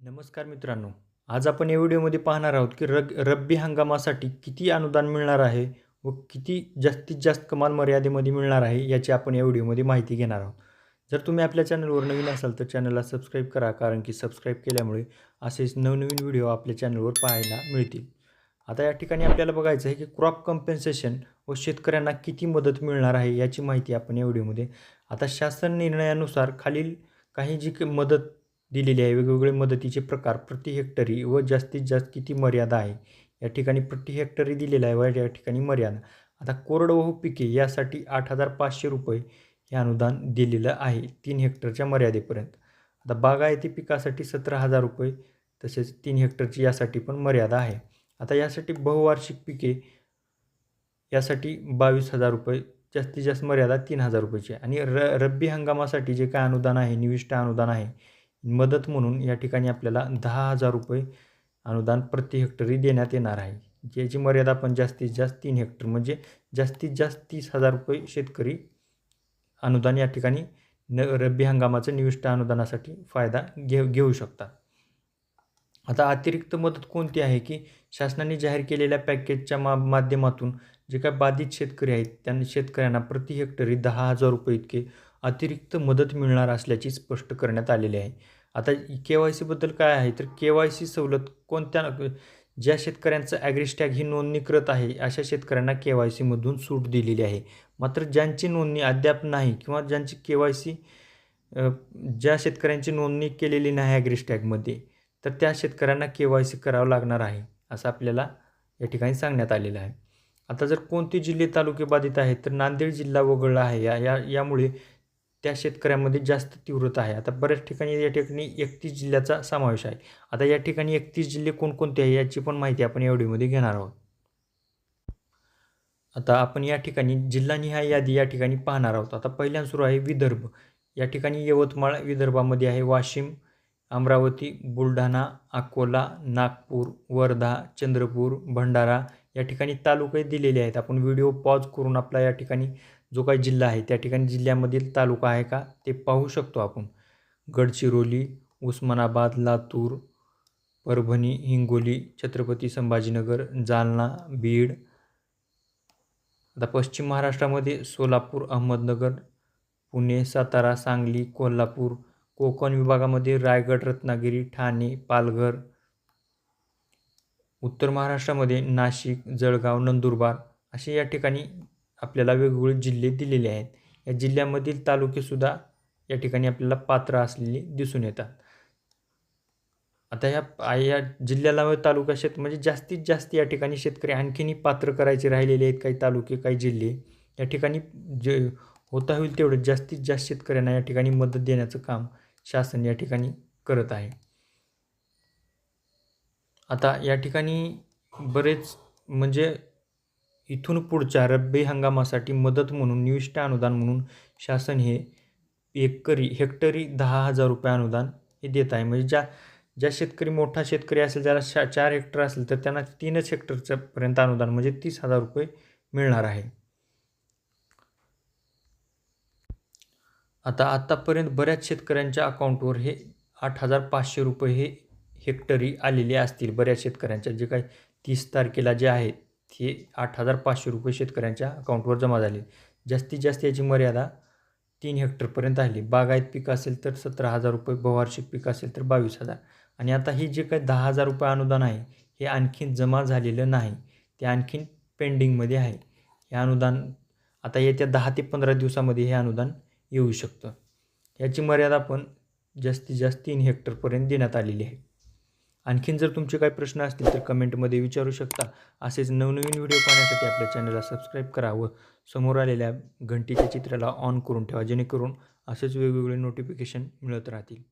नमस्कार मित्रांनो आज आपण या व्हिडिओमध्ये पाहणार आहोत की रग रब्बी हंगामासाठी किती अनुदान मिळणार आहे व किती जास्तीत जास्त कमाल मर्यादेमध्ये मिळणार आहे याची आपण या व्हिडिओमध्ये माहिती घेणार आहोत. जर तुम्ही आपल्या चॅनलवर नवीन असाल तर चॅनलला सबस्क्राईब करा कारण की सबस्क्राईब केल्यामुळे असेच नवनवीन व्हिडिओ आपल्या चॅनलवर पाहायला मिळतील. आता या ठिकाणी आपल्याला बघायचं आहे की क्रॉप कम्पेन्सेशन व शेतकऱ्यांना किती मदत मिळणार आहे याची माहिती आपण या व्हिडिओमध्ये आता शासन निर्णयानुसार खालील काही जी मदत दिलेली आहे. वेगवेगळे मदतीचे प्रकार प्रति हेक्टरी व जास्तीत जास्त किती मर्यादा आहे? या ठिकाणी प्रति हेक्टरी दिलेलं आहे व या ठिकाणी मर्यादा. आता कोरडवाहू पिके यासाठी आठ हजार पाचशे रुपये हे अनुदान दिलेलं आहे तीन हेक्टरच्या मर्यादेपर्यंत. आता बागायती पिकासाठी सतरा हजार रुपये तसेच तीन हेक्टरची यासाठी पण मर्यादा आहे. आता यासाठी बहुवार्षिक पिके यासाठी बावीस हजार रुपये जास्तीत जास्त मर्यादा तीन हजार रुपयेची आणि र रब्बी हंगामासाठी जे काय अनुदान आहे निविष्ट अनुदान आहे मदत म्हणून या ठिकाणी आपल्याला दहा हजार रुपये अनुदान प्रति हेक्टरी देण्यात येणार आहे. ज्याची मर्यादा पण जास्तीत जास्त तीन हेक्टर म्हणजे जास्तीत जास्त तीस हजार रुपये शेतकरी अनुदान या ठिकाणी न रब्बी हंगामाचं निविष्ट अनुदानासाठी फायदा घेऊ घेऊ शकतात. आता अतिरिक्त मदत कोणती आहे की शासनाने जाहीर केलेल्या पॅकेजच्या मा माध्यमातून जे काय बाधित शेतकरी आहेत त्यांना शेतकऱ्यांना प्रति हेक्टरी दहा हजार रुपये इतके अतिरिक्त मदत मिळणार असल्याची स्पष्ट करण्यात आलेली आहे. आता के वाय सीबद्दल काय आहे? तर के वाय सी सवलत कोणत्या ज्या शेतकऱ्यांचं ॲग्रिस्टॅग ही नोंदणी करत आहे अशा शेतकऱ्यांना के वाय सीमधून सूट दिलेली आहे. मात्र ज्यांची नोंदणी अद्याप नाही किंवा ज्यांची के वाय सी ज्या शेतकऱ्यांची नोंदणी केलेली नाही ॲग्रिस्टॅगमध्ये तर त्या शेतकऱ्यांना के वाय सी करावं लागणार आहे असं आपल्याला या ठिकाणी सांगण्यात आलेलं आहे. आता जर कोणते जिल्हे तालुके बाधित आहेत तर नांदेड जिल्हा वगळला आहे. या या यामुळे त्या शेतकऱ्यांमध्ये जास्त तीव्रता आहे. आता बऱ्याच ठिकाणी या ठिकाणी एकतीस जिल्ह्याचा समावेश आहे. आता या ठिकाणी एकतीस जिल्हे कोणकोणते आहे याची पण माहिती आपण या व्हिडिओमध्ये घेणार आहोत. आता आपण या ठिकाणी जिल्हानिहाय यादी या ठिकाणी पाहणार आहोत. आता पहिल्यांदा सुरू आहे विदर्भ. या ठिकाणी यवतमाळ विदर्भामध्ये आहे वाशिम अमरावती बुलढाणा अकोला नागपूर वर्धा चंद्रपूर भंडारा या ठिकाणी तालुके दिलेले आहेत. आपण व्हिडिओ पॉज करून आपला या ठिकाणी जो काही जिल्हा आहे त्या ठिकाणी जिल्ह्यामधील तालुका आहे का ते पाहू शकतो आपण. गडचिरोली उस्मानाबाद लातूर परभणी हिंगोली छत्रपती संभाजीनगर जालना बीड आता पश्चिम महाराष्ट्रामध्ये सोलापूर अहमदनगर पुणे सातारा सांगली कोल्हापूर कोकण विभागामध्ये रायगड रत्नागिरी ठाणे पालघर उत्तर महाराष्ट्रामध्ये नाशिक जळगाव नंदुरबार असे या ठिकाणी आपल्याला वेगवेगळे जिल्हे दिलेले आहेत. या जिल्ह्यामधील तालुकेसुद्धा या ठिकाणी आपल्याला पात्र असलेले दिसून येतात. आता ह्या या जिल्ह्याला व तालुका शेत म्हणजे जास्तीत जास्त या ठिकाणी शेतकरी आणखीनही पात्र करायचे राहिलेले आहेत. काही तालुके काही जिल्हे या ठिकाणी जे होता होईल तेवढं जास्तीत जास्त शेतकऱ्यांना या ठिकाणी मदत देण्याचं काम शासन या ठिकाणी करत आहे. आता या ठिकाणी बरेच म्हणजे इथून पुढच्या रब्बी हंगामासाठी मदत म्हणून निविष्ट अनुदान म्हणून शासन हे एकरी हेक्टरी दहा हजार रुपये अनुदान हे देत आहे. म्हणजे ज्या ज्या शेतकरी मोठा शेतकरी असेल ज्याला शा चार हेक्टर असेल तर त्यांना तीनच हेक्टरचं पर्यंत अनुदान म्हणजे तीस हजार रुपये मिळणार आहे. आता आत्तापर्यंत बऱ्याच शेतकऱ्यांच्या अकाउंटवर हे आठ हजार पाचशे रुपये हे हेक्टरी आलेले असतील बऱ्याच शेतकऱ्यांच्या. जे काही तीस तारखेला जे आहे ते आठ हजार पाचशे रुपये शेतकऱ्यांच्या अकाउंटवर जमा झाले. जास्तीत जास्त याची मर्यादा तीन हेक्टरपर्यंत आली बागायत पीक असेल तर सतरा हजार रुपये बहुवार्षिक पीक असेल तर बावीस हजार. आणि आता हे जे काही दहा हजार रुपये अनुदान आहे हे आणखीन जमा झालेलं नाही. ते आणखीन पेंडिंगमध्ये आहे. हे अनुदान आता येत्या दहा ते पंधरा दिवसामध्ये हे अनुदान येऊ शकतं. याची मर्यादा पण जास्तीत जास्त तीन हेक्टरपर्यंत देण्यात आलेली आहे. आणखीन जर तुमचे काही प्रश्न असतील तर कमेंटमध्ये विचारू शकता. असेच नवनवीन व्हिडिओ पाहण्यासाठी आपल्या चॅनलला सबस्क्राईब करा व समोर आलेल्या घंटीच्या चित्राला ऑन करून ठेवा जेणेकरून असेच वेगवेगळे नोटिफिकेशन मिळत राहतील.